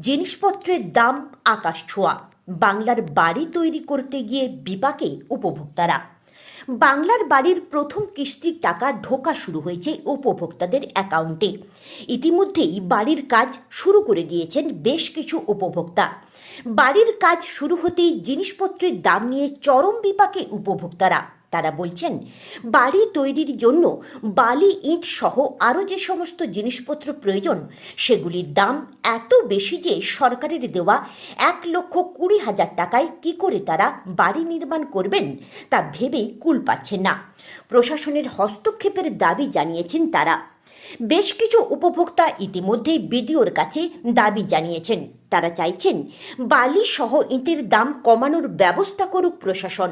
জিনিসপত্রের দাম আকাশ ছোঁয়া। বাংলার বাড়ি তৈরি করতে গিয়ে বিপাকে উপভোক্তারা। বাংলার বাড়ির প্রথম কিস্তির টাকা ঢোকা শুরু হয়েছে উপভোক্তাদের অ্যাকাউন্টে। ইতিমধ্যেই বাড়ির কাজ শুরু করে দিয়েছেন বেশ কিছু উপভোক্তা। বাড়ির কাজ শুরু হতেই জিনিসপত্রের দাম নিয়ে চরম বিপাকে উপভোক্তারা। তারা বলছেন, বাড়ি তৈরির জন্য বালি, ইট সহ আরও যে সমস্ত জিনিসপত্র প্রয়োজন, সেগুলির দাম এত বেশি যে সরকারের দেওয়া এক লক্ষ কুড়ি হাজার টাকায় কি করে তারা বাড়ি নির্মাণ করবেন, তা ভেবেই কুল পাচ্ছেন না। প্রশাসনের হস্তক্ষেপের দাবি জানিয়েছেন তারা। বেশ কিছু উপভোক্তা ইতিমধ্যেই বিডিওর কাছে দাবি জানিয়েছেন। তারা চাইছেন বালি সহ ইটের দাম কমানোর ব্যবস্থা করুক প্রশাসন।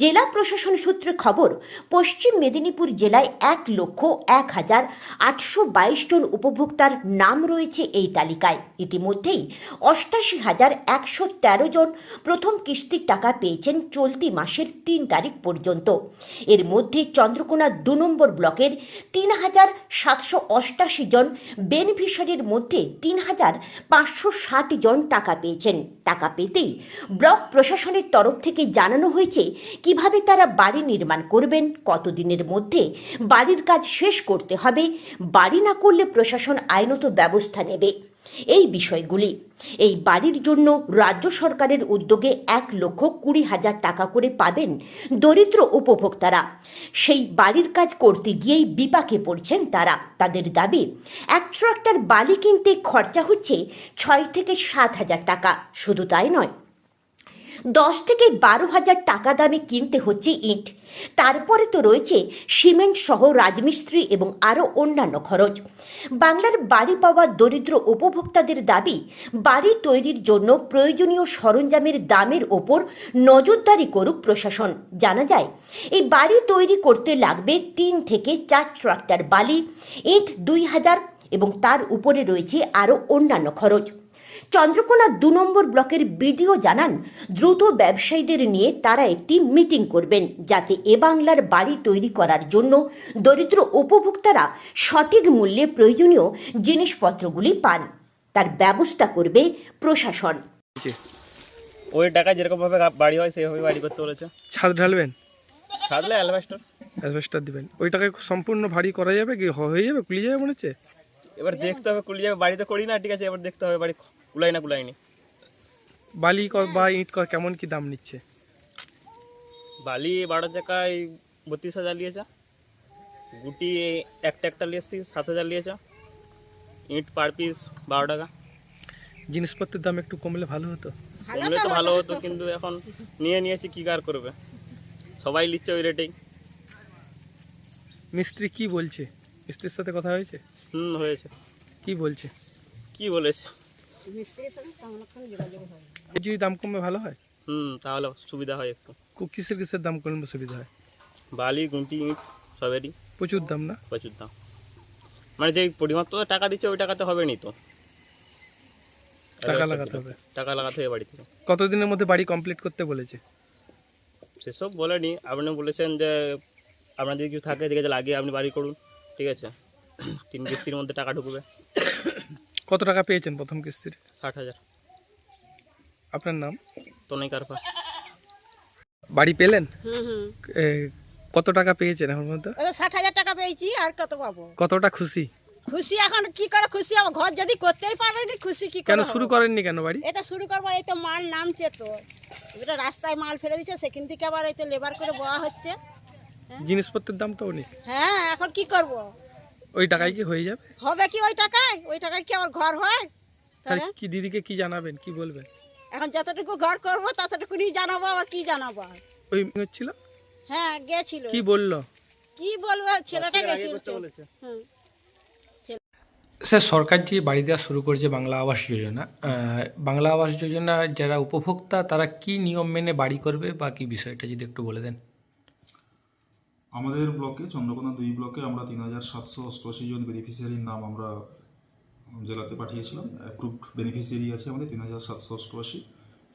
জেলা প্রশাসন সূত্রে খবর, পশ্চিম মেদিনীপুর জেলায় এক লক্ষ এক হাজার আটশো বাইশ জন উপভোক্তার নাম রয়েছে এই তালিকায়। ইতিমধ্যেই অষ্টাশি হাজার একশো তেরো জন প্রথম কিস্তির টাকা পেয়েছেন চলতি মাসের তিন তারিখ পর্যন্ত। এর মধ্যে চন্দ্রকোনা দু নম্বর ব্লকের তিন হাজার সাতশো অষ্টাশি জন বেনিফিশিয়ারির মধ্যে তিন হাজার পাঁচশো ষাট জন টাকা পেয়েছেন। টাকা পেতেই ব্লক প্রশাসনের তরফ থেকে জানানো হয়েছে, কীভাবে তারা বাড়ি নির্মাণ করবেন, কতদিনের মধ্যে বাড়ির কাজ শেষ করতে হবে, বাড়ি না করলে প্রশাসন আইনত ব্যবস্থা নেবে। এই বিষয়গুলি। এই বাড়ির জন্য রাজ্য সরকারের উদ্যোগে এক লক্ষ কুড়ি হাজার টাকা করে পাবেন দরিদ্র উপভোক্তারা। সেই বাড়ির কাজ করতে গিয়েই বিপাকে পড়ছেন তারা। তাদের দাবি, এক ট্রাক্টর বালি কিনতে খরচা হচ্ছে ছয় থেকে সাত হাজার টাকা। শুধু তাই নয় দশ থেকে বারো হাজার টাকা দামে কিনতে হচ্ছে ইট। তারপরে তো রয়েছে সিমেন্ট সহ রাজমিস্ত্রি এবং আরও অন্যান্য খরচ। বাংলার বাড়ি পাওয়া দরিদ্র উপভোক্তাদের দাবি, বাড়ি তৈরির জন্য প্রয়োজনীয় সরঞ্জামের দামের ওপর নজরদারি করুক প্রশাসন। জানা যায়, এই বাড়ি তৈরি করতে লাগবে তিন থেকে চার ট্রাক্টর বালি, ইট দুই হাজার এবং তার উপরে রয়েছে আরও অন্যান্য খরচ। চন্দ্রকোনা দু নম্বর ব্লকের বিডিও জানান দ্রুত ব্যবসায়ীদের নিয়ে তারা একটি মিটিং করবেন যাতে এ বাংলার বাড়ি তৈরি করার জন্য দরিদ্র উপভোক্তারা সঠিক মূল্যে প্রয়োজনীয় জিনিসপত্রগুলি পান। তার ব্যবস্থা করবে প্রশাসন। ওই টাকা যেরকম ভাবে বাড়ি হয় সেইভাবে বাড়ি করতে বলেছে। ছাদ ঢালবেন? সাদলে অ্যালবাস্টার অ্যাসবেস্টার দিবেন। ওই টাকায় সম্পূর্ণ ভারী করা যাবে কি? হয়ে যাবে? কুলিয়ে যাবে মনে হচ্ছে? এবার দেখতে হবে কুলি যাবে। বাড়িতে করি না ঠিক আছে এবার দেখতে হবে বাড়ি কুলাই না কুলাইনি বালি বা ইট কেমন কি দাম নিচ্ছে? বালি বারো টাকায় বত্রিশ হাজার নিয়েছে গুটি একটা একটা নিয়েছি সাত হাজার নিয়েছে ইট পার পিস বারো টাকা। জিনিসপত্রের দাম একটু কমলে ভালো হতো? কমলে তো ভালো হতো কিন্তু এখন নিয়ে নিয়েছি কি কার করবে? সবাই নিচ্ছে ওই রেটেই। মিস্ত্রি কি বলছে? মিস্ত্রির সাথে কথা হয়েছে? হুম হয়েছে। কি বলছে? কি বলেছি? যদি দাম কমে ভালো হয়? হুম তাহলে সুবিধা হয় একটু। কিসের কিসের দাম কমলে সুবিধা হয়? বালি গুঁটি ইট সবেরই। প্রচুর দাম না? প্রচুর দাম। মানে যে পরিমাত্র টাকা দিচ্ছে ওই টাকাতে হবে নি তো। টাকা লাগাতে হবে। টাকা লাগাতে হবে বাড়ি থেকে। কতদিনের মধ্যে বাড়ি কমপ্লিট করতে বলেছে? সেসব বলেনি। আপনি বলেছেন যে আপনার যদি কিছু থাকে ঠিক আছে লাগিয়ে আপনি বাড়ি করুন। ঠিক আছে। তিন কিস্তির মধ্যে টাকা ঢুকবে। কত টাকা পেয়েছেন প্রথম কিস্তির? ষাট হাজার। আপনার নাম? তো নেই কারফা বাড়ি পেলেন? হুম হুম। এ, কত টাকা পেয়েছেন এখন পর্যন্ত? ষাট হাজার টাকা পেয়েছি আর কত পাবো? কতটা খুশি? খুশি এখন কি করে খুশি আমার ঘর যদি করতেই পারবে না খুশি কি কেন করে শুরু হব? করেননি কেন বাড়ি? এটা শুরু করব এই তো মাল নামছে তো। এটা রাস্তায় মাল ফেলে দিচ্ছে সেখান থেকে আবার এই তো লেবার করে বয়া হচ্ছে। জিনিসপত্রের দাম তো অনেক। হ্যাঁ এখন কি করব? ওই টাকায় কি হয়ে যাবে? হবে কি ওই টাকায়? ওই টাকায় কি আমার ঘর হয়? তাহলে তাহলে কি দিদিকে কি জানাবেন? কি বলবেন? এখন যতটুকু ঘর করব ততটুকুনি জানাব আবার কি জানাব? ওই হচ্ছিল হ্যাঁ গেছিল। কি বলল? কি বলব ছেলেটা গেছিল। স্যার সরকার যে বাড়ি দেওয়া শুরু করেছে বাংলা আবাস যোজনা বাংলা আবাস যোজনা যারা উপভোক্তা তারা কি নিয়ম মেনে বাড়ি করবে বা কি বিষয়টা যদি একটু বলে দেন? আমাদের ব্লকে, চন্দ্রকোনা দুই ব্লকে আমরা তিন হাজার সাতশো অষ্টআশি জন বেনিফিশিয়ারির নাম আমরা জেলাতে পাঠিয়েছিলাম। অ্যাপ্রুভড বেনিফিশিয়ারি আছে আমাদের, তিন হাজার সাতশো অষ্টআশি।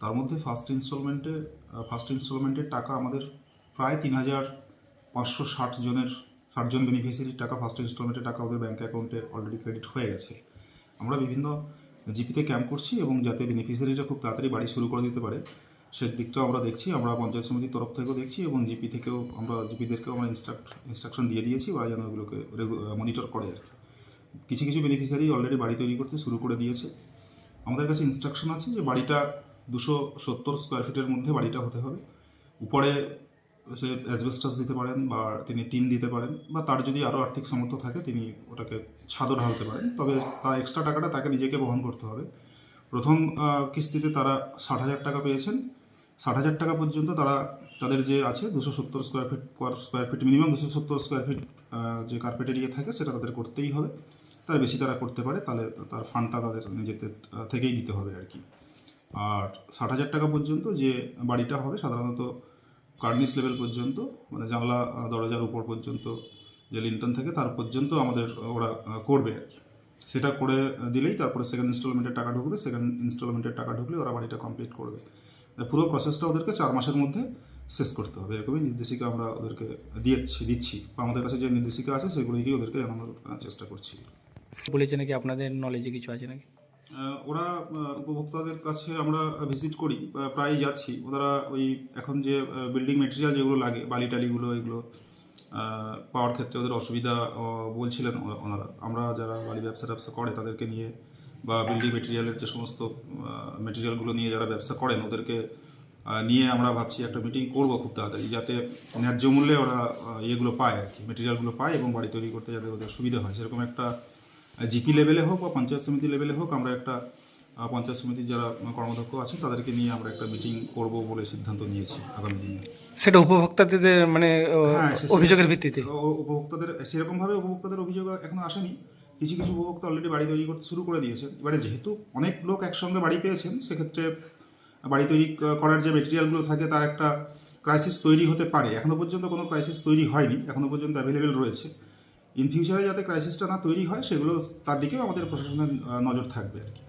তার মধ্যে ফার্স্ট ইনস্টলমেন্টে ফার্স্ট ইনস্টলমেন্টের টাকা আমাদের প্রায় তিন হাজার পাঁচশো ষাট জনের, ষাট জন বেনিফিশিয়ারির টাকা ফার্স্ট ইনস্টলমেন্টের টাকা ওদের ব্যাঙ্ক অ্যাকাউন্টে অলরেডি ক্রেডিট হয়ে গেছে। আমরা বিভিন্ন জিপিতে ক্যাম্প করছি এবং যাতে বেনিফিশিয়ারিটা খুব তাড়াতাড়ি বাড়ি শুরু করে দিতে পারে। সেদিকটাও আমরা দেখছি, আমরা পঞ্চায়েত সমিতির তরফ থেকেও দেখছি এবং জিপি থেকেও আমরা, জিপিদেরকেও আমরা ইনস্ট্রাক্ট ইনস্ট্রাকশন দিয়ে দিয়েছি ওরা যেন ওগুলোকে মনিটর করে আর কিছু কিছু বেনিফিশিয়ারি অলরেডি বাড়ি তৈরি করতে শুরু করে দিয়েছে। আমাদের কাছে ইনস্ট্রাকশন আছে যে বাড়িটা দুশো সত্তর স্কোয়ার ফিটের মধ্যে বাড়িটা হতে হবে। উপরে সে অ্যাসবেস্টাস দিতে পারেন বা তিনি টিন দিতে পারেন বা তার যদি আরও আর্থিক সামর্থ্য থাকে তিনি ওটাকে ছাদও ঢালতে পারেন। তবে তার এক্সট্রা টাকাটা তাকে নিজেকে বহন করতে হবে। প্রথম কিস্তিতে তারা ষাট হাজার টাকা পেয়েছেন। ষাট হাজার টাকা পর্যন্ত তারা, তাদের যে আছে, দুশো সত্তর square feet per square feet minimum দুশো সত্তর স্কোয়ার ফিট যে কার্পেট এরিয়া থাকে, সেটা তাদের করতেই হবে। তার বেশি তারা করতে পারে, তাহলে তার ফান্ডটা তাদের নিজেদের থেকেই দিতে হবে আর কি। আর ষাট হাজার টাকা পর্যন্ত যে বাড়িটা হবে, সাধারণত কার্নিস লেভেল পর্যন্ত মানে জানলা দরজার উপর পর্যন্ত যে লিন্টন থাকে, তার পর্যন্ত আমাদের ওরা করবে আর কি। সেটা করে দিলেই তারপরে সেকেন্ড ইনস্টলমেন্টের টাকা ঢুকবে সেকেন্ড ইনস্টলমেন্টের টাকা ঢুকলে ওরা বাড়িটা কমপ্লিট করবে। পুরো প্রসেসটা ওদেরকে চার মাসের মধ্যে শেষ করতে হবে। এরকমই নির্দেশিকা আমরা ওদেরকে দিয়েছি দিচ্ছি। বা আমাদের কাছে যে নির্দেশিকা আছে সেগুলোকেই ওদেরকে জানানোর চেষ্টা করছি। বলেছে নাকি আপনাদের নলেজে কিছু আছে নাকি? ওরা উপভোক্তাদের কাছে আমরা ভিজিট করি আহ, প্রায়ই যাচ্ছি। ওরা ওই এখন যে বিল্ডিং মেটেরিয়াল যেগুলো লাগে বালি টালিগুলো এগুলো পাওয়ার ক্ষেত্রে ওদের অসুবিধা বলছিলেন ওনারা। আমরা যারা বালি ব্যবসা ব্যবসা করে, তাদেরকে নিয়ে বা বিল্ডিং মেটেরিয়ালের যে সমস্ত মেটেরিয়ালগুলো নিয়ে যারা ব্যবসা করেন, ওদেরকে নিয়ে আমরা ভাবছি একটা মিটিং করব খুব তাড়াতাড়ি, যাতে ন্যায্য মূল্যে ওরা ইয়েগুলো পায় আর কি মেটেরিয়ালগুলো পায় এবং বাড়ি তৈরি করতে যাতে ওদের সুবিধা হয়। সেরকম একটা জিপি লেভেলে হোক বা পঞ্চায়েত সমিতি লেভেলে হোক, আমরা একটা পঞ্চায়েত সমিতির যারা কর্মদক্ষ আছেন তাদেরকে নিয়ে আমরা একটা মিটিং করব বলে সিদ্ধান্ত নিয়েছি আগামী দিনে। সেটা উপভোক্তাদের মানে হ্যাঁ, অভিযোগের ভিত্তিতে? উপভোক্তাদের সেরকমভাবে উপভোক্তাদের অভিযোগ এখনও আসেনি। কিছু কিছু উপভোক্তা অলরেডি বাড়ি তৈরি করতে শুরু করে দিয়েছেন এবারে যেহেতু অনেক লোক একসঙ্গে বাড়ি পেয়েছেন সেক্ষেত্রে বাড়ি তৈরি করার যে মেটেরিয়ালগুলো থাকে তার একটা ক্রাইসিস তৈরি হতে পারে। এখনও পর্যন্ত কোনো ক্রাইসিস তৈরি হয়নি এখনও পর্যন্ত অ্যাভেলেবেল রয়েছে। ইন ফিউচারে যাতে ক্রাইসিসটা না তৈরি হয় সেগুলো তার দিকেও আমাদের প্রশাসনের নজর থাকবে আর কি।